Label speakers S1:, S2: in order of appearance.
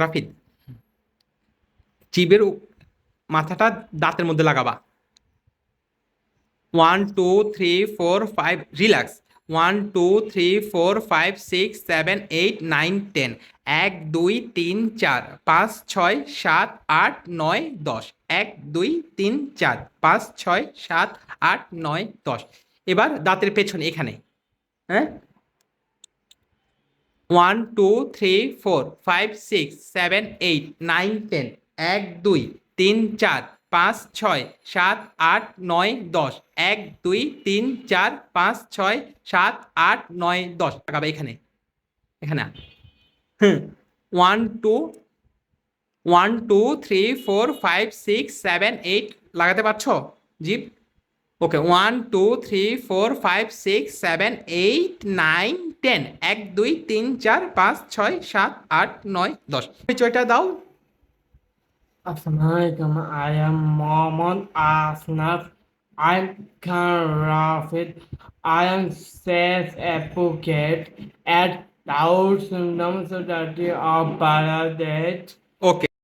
S1: রাফিদ জিবের মাথাটা দাঁতের মধ্যে লাগাবা one two three four five relax one two three four five six seven eight nine ten এক দুই তিন চার পাঁচ ছয় সাত আট নয় দশ এক দুই তিন চার পাঁচ ছয় সাত আট নয় দশ এবার দাঁতের পেছনে এখানে হ্যাঁ one two three four five six seven eight nine ten এক দুই তিন চার পাঁচ ছয় সাত আট নয় দশ এক দুই তিন চার পাঁচ ছয় সাত আট নয় দশ টাকাবে এখানে এখানে hmm one two one two three four five six seven eight লাগাতে পারছো জিপ okay one two three four five six seven eight nine ten এক দুই তিন চার পাঁচ ছয় সাত আট নয় দশ পরিচয়টা দাও
S2: আসসালামাইকুম I am Mohammad Asnaf I am Khan Rafid I am Saif advocate at টাউট সুন্দর অফ বাংলাদেশ
S1: ওকে